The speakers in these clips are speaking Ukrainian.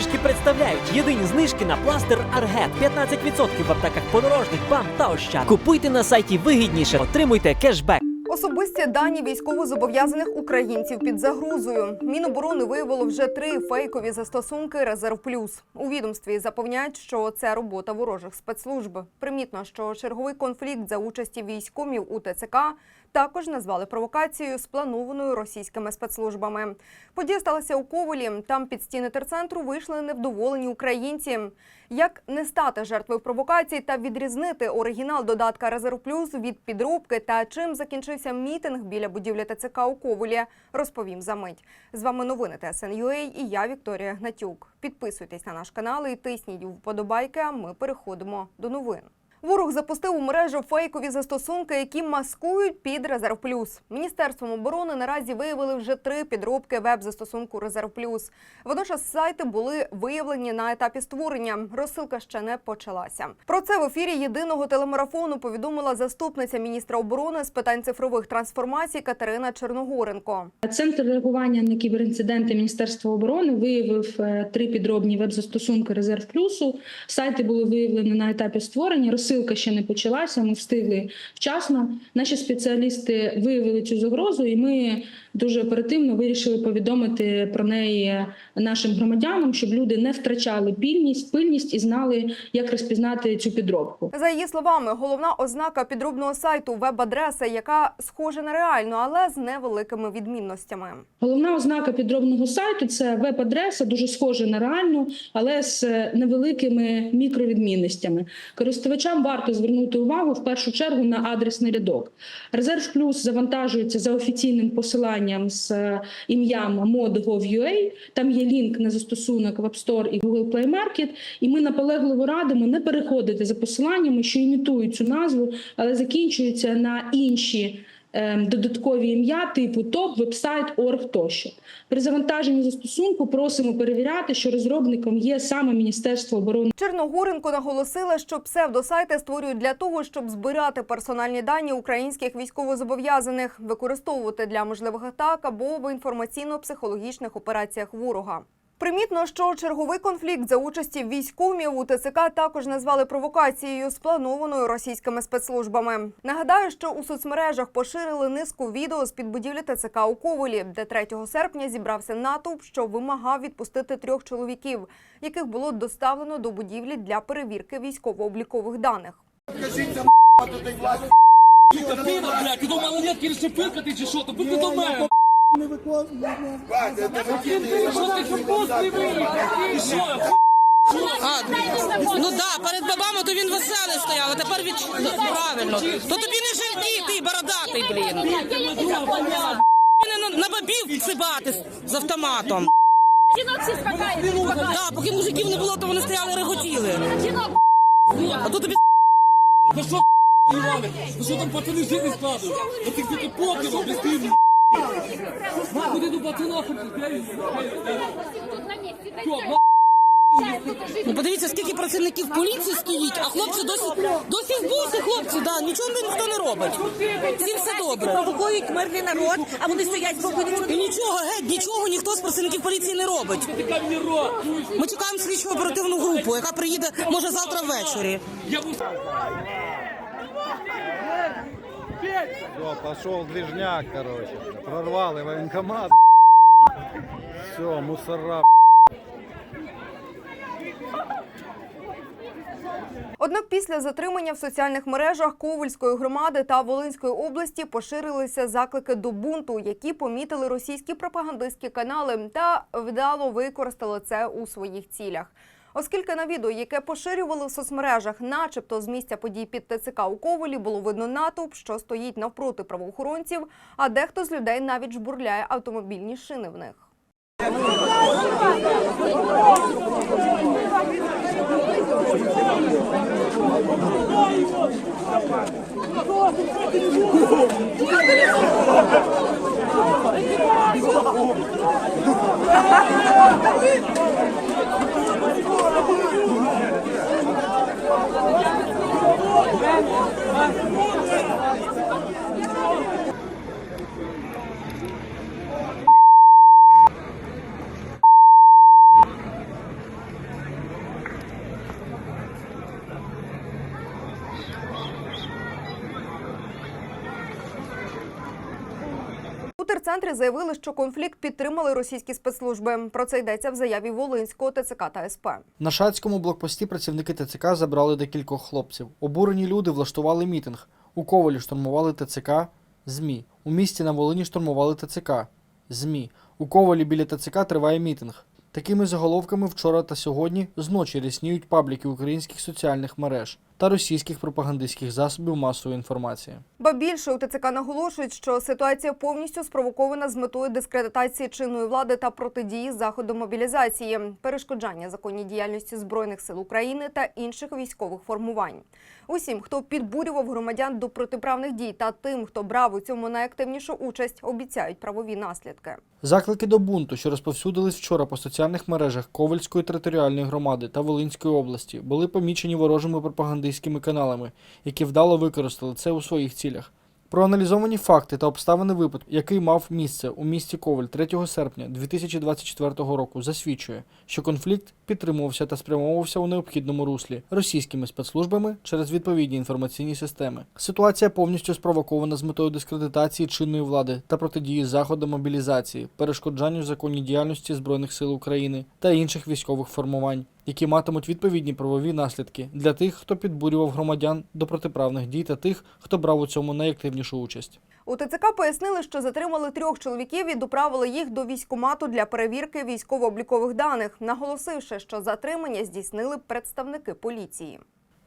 знижки представляють єдині знижки на пластир Аргет. 15% в аптеках подорожних, бам та ощад. Купуйте на сайті вигідніше, отримуйте кешбек. Особисті дані військовозобов'язаних українців під загрозою. Міноборони виявило вже три фейкові застосунки Резерв Плюс. У відомстві запевняють, що це робота ворожих спецслужб. Примітно, що черговий конфлікт за участі військомів у ТЦК також назвали провокацією, спланованою російськими спецслужбами. Подія сталася у Ковелі. Там під стіни терцентру вийшли невдоволені українці. Як не стати жертвою провокацій та відрізнити оригінал додатка Резерв Плюс від підробки та чим закінчився мітинг біля будівлі ТЦК у Ковелі, розповім за мить. З вами новини ТСНЮА і я Вікторія Гнатюк. Підписуйтесь на наш канал і тисніть вподобайки. А ми переходимо до новин. Ворог запустив у мережу фейкові застосунки, які маскують під Резерв Плюс. Міністерством оборони наразі виявили вже три підробки веб-застосунку Резерв Плюс. Водночас сайти були виявлені на етапі створення. Розсилка ще не почалася. Про це в ефірі єдиного телемарафону повідомила заступниця міністра оборони з питань цифрових трансформацій Катерина Черногоренко. Центр реагування на кіберінциденти Міністерства оборони виявив е, три підробні веб-застосунки Резерв Плюсу. Сайти були виявлені на етапі створення. Розсилка ще не почалася. Ми встигли вчасно. Наші спеціалісти виявили цю загрозу, і ми дуже оперативно вирішили повідомити про неї нашим громадянам, щоб люди не втрачали пільність, пильність і знали, як розпізнати цю підробку. За її словами, головна ознака підробного сайту веб-адреса, яка схожа на реальну, але з невеликими відмінностями. Головна ознака підробного сайту це веб-адреса, дуже схожа на реальну, але з невеликими мікровідмінностями. Користувачам варто звернути увагу в першу чергу на адресний рядок. Резерв Плюс завантажується за офіційним посиланням з е, ім'ям mod.gov.ua. Там є лінк на застосунок в App Store і Google Play Market. І ми наполегливо радимо не переходити за посиланнями, що імітують цю назву, але закінчуються на інші. Ем, Додаткові ім'я типу ТОП, вебсайт, орг тощо. При завантаженні застосунку просимо перевіряти, що розробником є саме Міністерство оборони. Черногоренко наголосила, що псевдосайти створюють для того, щоб збирати персональні дані українських військовозобов'язаних, використовувати для можливих атак або в інформаційно-психологічних операціях ворога. Примітно, що черговий конфлікт за участі військомів у ТЦК також назвали провокацією, спланованою російськими спецслужбами. Нагадаю, що у соцмережах поширили низку відео з під будівлі ТЦК у Ковелі, де 3 серпня зібрався натовп, що вимагав відпустити трьох чоловіків, яких було доставлено до будівлі для перевірки військово-облікових даних. Картина, блядь, ти до малолетки рішив пиркати чи що? То до мене. Ти? Ти? А, ну да, перед бабами то він веселий стояв, а тепер від правильно. То тобі не жаль ти бородатий, блін. Мене на, бабів цибати з- автоматом. Жінок всі поки мужиків не було, то вони стояли реготіли. Жінок. А то тобі За що Іване? За що там пацани жити складуть? За тих тільки покино, без тим. Куди до пацана Тут на місці. Та й ну, подивіться, скільки працівників поліції стоїть, а хлопці досі досі в бусі, хлопці, да, нічого ніхто не робить. Всім все добре. провокують мирний народ, а вони стоять спокійно. І нічого, геть, нічого ніхто з працівників поліції не робить. Ми чекаємо слідчу оперативну групу, яка приїде може завтра ввечері. Я був Все, пошел движняк, короче. Прорвал и военкомат. Все, мусора. Однак після затримання в соціальних мережах Ковальської громади та Волинської області поширилися заклики до бунту, які помітили російські пропагандистські канали та вдало використали це у своїх цілях. Оскільки на відео, яке поширювали в соцмережах, начебто з місця подій під ТЦК у Ковелі, було видно натовп, що стоїть навпроти правоохоронців, а дехто з людей навіть жбурляє автомобільні шини в них. терцентрі заявили, що конфлікт підтримали російські спецслужби. Про це йдеться в заяві Волинського ТЦК та СП. На шацькому блокпості працівники ТЦК забрали декількох хлопців. Обурені люди влаштували мітинг. У Ковалі штурмували ТЦК, ЗМІ. У місті на Волині штурмували ТЦК, ЗМІ. У Ковалі біля ТЦК триває мітинг. Такими заголовками вчора та сьогодні зночі рісніють пабліки українських соціальних мереж та російських пропагандистських засобів масової інформації. Ба більше у ТЦК наголошують, що ситуація повністю спровокована з метою дискредитації чинної влади та протидії заходу мобілізації, перешкоджання законній діяльності збройних сил України та інших військових формувань. Усім, хто підбурював громадян до протиправних дій, та тим, хто брав у цьому найактивнішу участь, обіцяють правові наслідки. Заклики до бунту, що розповсюдились вчора по соціальних мережах Ковальської територіальної громади та Волинської області, були помічені ворожими пропагандистськими каналами, які вдало використали це у своїх цілях. Проаналізовані факти та обставини випадку, який мав місце у місті Коваль 3 серпня 2024 року, засвідчує, що конфлікт підтримувався та спрямовувався у необхідному руслі російськими спецслужбами через відповідні інформаційні системи. Ситуація повністю спровокована з метою дискредитації чинної влади та протидії заходам мобілізації, перешкоджанню законній діяльності збройних сил України та інших військових формувань. Які матимуть відповідні правові наслідки для тих, хто підбурював громадян до протиправних дій, та тих, хто брав у цьому найактивнішу участь. У ТЦК пояснили, що затримали трьох чоловіків і доправили їх до військкомату для перевірки військово-облікових даних, наголосивши, що затримання здійснили представники поліції.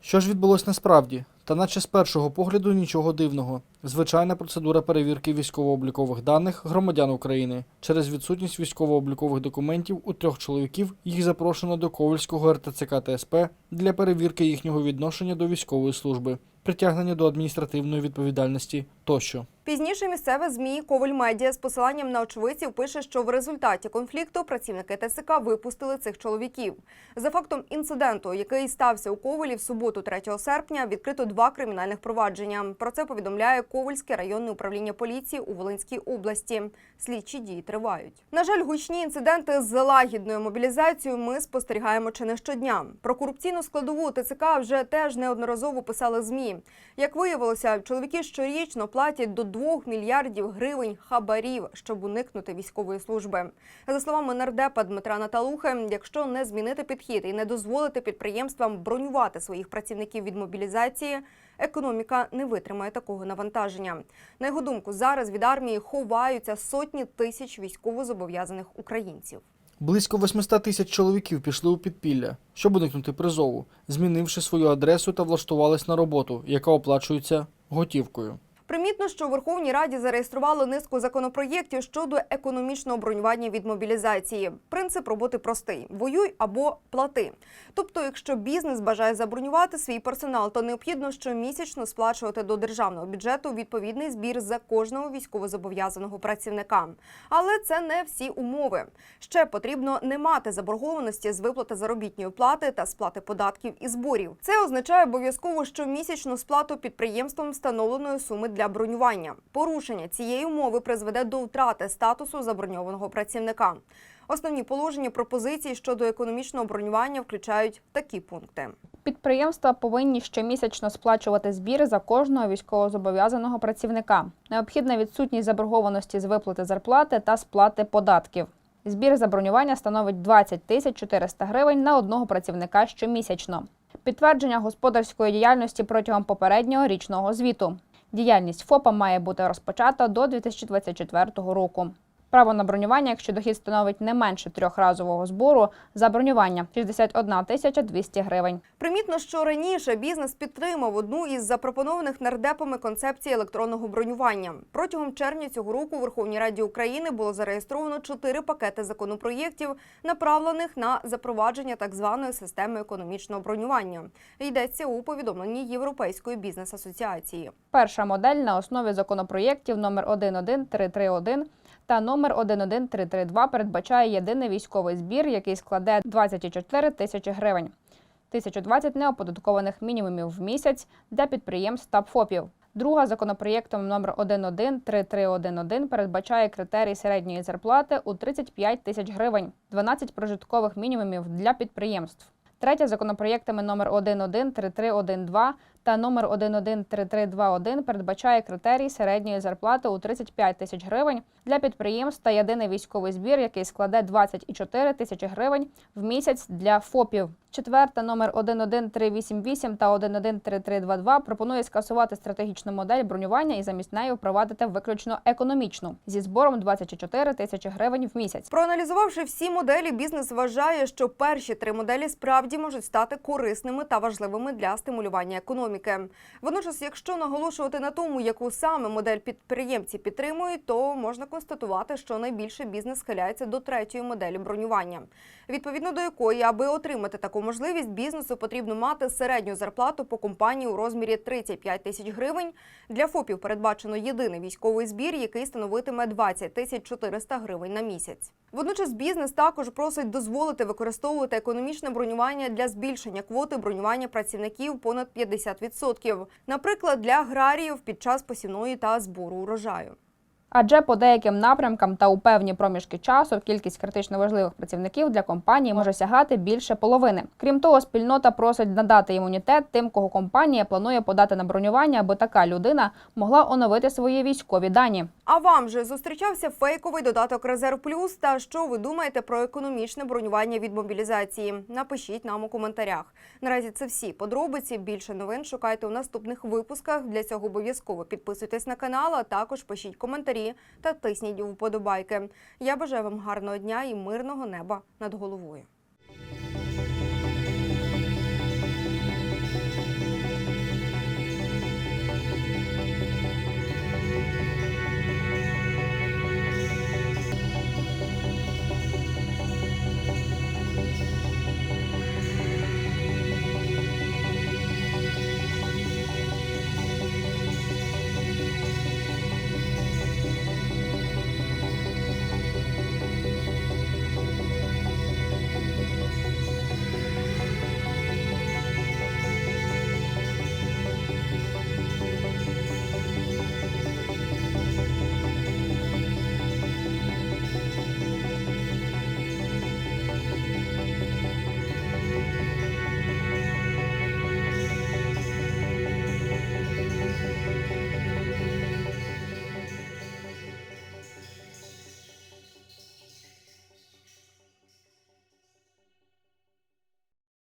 Що ж відбулось насправді? Та наче з першого погляду нічого дивного. Звичайна процедура перевірки військово-облікових даних громадян України. Через відсутність військово-облікових документів у трьох чоловіків їх запрошено до Ковальського РТЦК ТСП СП для перевірки їхнього відношення до військової служби, притягнення до адміністративної відповідальності тощо. Пізніше місцеве змі Коваль Медіа з посиланням на очевидців пише, що в результаті конфлікту працівники ТСК випустили цих чоловіків. За фактом інциденту, який стався у Ковалі в суботу, 3 серпня, відкрито два кримінальних провадження. Про це повідомляє Ковальське районне управління поліції у Волинській області. Слідчі дії тривають. На жаль, гучні інциденти з лагідною мобілізацією ми спостерігаємо чи не щодня. Про корупційну складову ТЦК вже теж неодноразово писали змі. Як виявилося, чоловіки щорічно платять до 2 мільярдів гривень хабарів, щоб уникнути військової служби. За словами нардепа Дмитра Наталухи, якщо не змінити підхід і не дозволити підприємствам бронювати своїх працівників від мобілізації, економіка не витримає такого навантаження. На його думку, зараз від армії ховаються сотні тисяч військовозобов'язаних українців. Близько 800 тисяч чоловіків пішли у підпілля, щоб уникнути призову, змінивши свою адресу та влаштувались на роботу, яка оплачується готівкою. Примітно, що у Верховній Раді зареєстрували низку законопроєктів щодо економічного бронювання від мобілізації. Принцип роботи простий: воюй або плати. Тобто, якщо бізнес бажає забронювати свій персонал, то необхідно щомісячно сплачувати до державного бюджету відповідний збір за кожного військовозобов'язаного працівника. Але це не всі умови. Ще потрібно не мати заборгованості з виплати заробітної плати та сплати податків і зборів. Це означає обов'язково щомісячну сплату підприємством встановленої суми для бронювання. Порушення цієї умови призведе до втрати статусу заброньованого працівника. Основні положення пропозицій щодо економічного бронювання включають такі пункти. Підприємства повинні щомісячно сплачувати збір за кожного військовозобов'язаного працівника. Необхідна відсутність заборгованості з виплати зарплати та сплати податків. Збір за бронювання становить 20 тисяч 400 гривень на одного працівника щомісячно. Підтвердження господарської діяльності протягом попереднього річного звіту. Діяльність ФОПа має бути розпочата до 2024 року. Право на бронювання, якщо дохід становить не менше трьохразового збору за бронювання 61 тисяча 200 гривень. Примітно, що раніше бізнес підтримав одну із запропонованих нардепами концепцій електронного бронювання. Протягом червня цього року у Верховній Раді України було зареєстровано чотири пакети законопроєктів, направлених на запровадження так званої системи економічного бронювання. Йдеться у повідомленні Європейської бізнес-асоціації. Перша модель на основі законопроєктів номер 11331 та номер 11332 передбачає єдиний військовий збір, який складе 24 тисячі гривень. 1020 неоподаткованих мінімумів в місяць для підприємств та ФОПів. Друга законопроєктом номер 1133311 передбачає критерій середньої зарплати у 35 тисяч гривень, 12 прожиткових мінімумів для підприємств. Третя законопроєктами номер 1133312 та номер 113321 передбачає критерій середньої зарплати у 35 тисяч гривень для підприємств та єдиний військовий збір, який складе 24 тисячі гривень в місяць для ФОПів. Четверта номер 11388 та 113322 пропонує скасувати стратегічну модель бронювання і замість неї впровадити виключно економічну зі збором 24 тисячі гривень в місяць. Проаналізувавши всі моделі, бізнес вважає, що перші три моделі справді можуть стати корисними та важливими для стимулювання економіки. Водночас, якщо наголошувати на тому, яку саме модель підприємці підтримують, то можна констатувати, що найбільше бізнес схиляється до третьої моделі бронювання, відповідно до якої, аби отримати таку можливість, бізнесу потрібно мати середню зарплату по компанії у розмірі 35 тисяч гривень. Для ФОПів передбачено єдиний військовий збір, який становитиме 20 тисяч 400 гривень на місяць. Водночас бізнес також просить дозволити використовувати економічне бронювання для збільшення квоти бронювання працівників понад 50%. Наприклад, для аграріїв під час посівної та збору урожаю. Адже по деяким напрямкам та у певні проміжки часу кількість критично важливих працівників для компанії може сягати більше половини. Крім того, спільнота просить надати імунітет тим, кого компанія планує подати на бронювання, аби така людина могла оновити свої військові дані. А вам же зустрічався фейковий додаток Резерв Плюс? Та що ви думаєте про економічне бронювання від мобілізації? Напишіть нам у коментарях. Наразі це всі подробиці. Більше новин шукайте у наступних випусках. Для цього обов'язково підписуйтесь на канал, а також пишіть коментарі та тисніть вподобайки. Я бажаю вам гарного дня і мирного неба над головою.